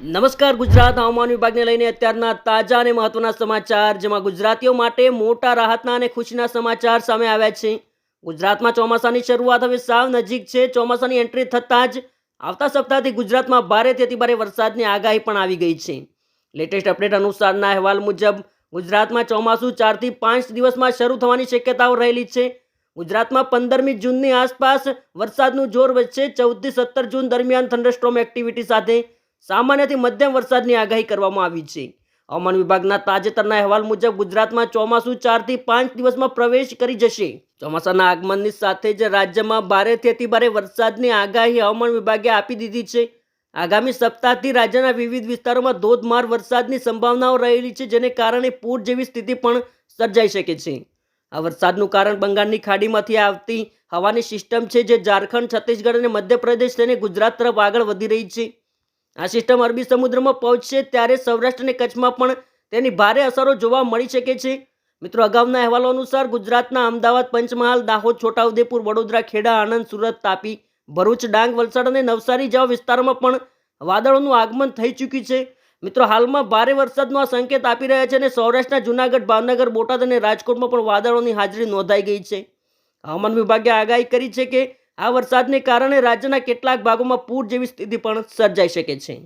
નમસ્કાર ગુજરાત હવામાન વિભાગને લઈને અત્યારના તાજા અને મહત્વના સમાચાર, જેમાં ગુજરાતીઓ માટે મોટા રાહતના અને ખુશીના સમાચાર સામે આવ્યા છે. ગુજરાતમાં ચોમાસાની શરૂઆત હવે સાવ નજીક છે. ચોમાસાની એન્ટ્રી થતાં જ આવતા સપ્તાહથી ગુજરાતમાં ભારેથી અતિભારે વરસાદની આગાહી પણ આવી ગઈ છે. લેટેસ્ટ અપડેટ અનુસારના અહેવાલ મુજબ, ગુજરાતમાં ચોમાસું ચારથી પાંચ દિવસમાં શરૂ થવાની શક્યતાઓ રહેલી છે. ગુજરાતમાં પંદરમી જૂનની આસપાસ વરસાદનું જોર વધશે. ચૌદથી સત્તર જૂન દરમિયાન થંડરસ્ટ્રોમ એક્ટિવિટી સાથે સામાન્યથી મધ્યમ વરસાદની આગાહી કરવામાં આવી છે. હવામાન વિભાગના તાજેતરના અહેવાલ મુજબ ગુજરાતમાં ચોમાસું ચારથી પાંચ દિવસમાં પ્રવેશ કરી જશે. ચોમાસાના આગમનની સાથે જ રાજ્યમાં ભારેથી અતિભારે વરસાદની આગાહી હવામાન વિભાગે આપી દીધી છે. આગામી સપ્તાહથી રાજ્યના વિવિધ વિસ્તારોમાં ધોધમાર વરસાદની સંભાવનાઓ રહેલી છે, જેને કારણે પૂર જેવી સ્થિતિ પણ સર્જાઈ શકે છે. આ વરસાદનું કારણ બંગાળની ખાડીમાંથી આવતી હવાની સિસ્ટમ છે, જે ઝારખંડ, છત્તીસગઢ અને મધ્યપ્રદેશ તેને ગુજરાત તરફ આગળ વધી રહી છે. આ સિસ્ટમ અરબી સમુદ્રમાં પહોંચશે ત્યારે સૌરાષ્ટ્ર અને કચ્છમાં પણ તેની ભારે અસરો જોવા મળી શકે છે. મિત્રો, અગાઉના અહેવાલો અનુસાર ગુજરાતના અમદાવાદ, પંચમહાલ, દાહોદ, છોટાઉદેપુર, વડોદરા, ખેડા, આણંદ, સુરત, તાપી, ભરૂચ, ડાંગ, વલસાડ અને નવસારી જેવા વિસ્તારોમાં પણ વાદળોનું આગમન થઈ ચૂક્યું છે. મિત્રો, હાલમાં ભારે વરસાદનો આ સંકેત આપી રહ્યા છે અને સૌરાષ્ટ્રના જૂનાગઢ, ભાવનગર, બોટાદ અને રાજકોટમાં પણ વાદળોની હાજરી નોંધાઈ ગઈ છે. હવામાન વિભાગે આગાહી કરી છે કે આ વરસાદને કારણે રાજ્યના કેટલાક ભાગોમાં પૂર જેવી સ્થિતિ પણ સર્જાઈ શકે છે.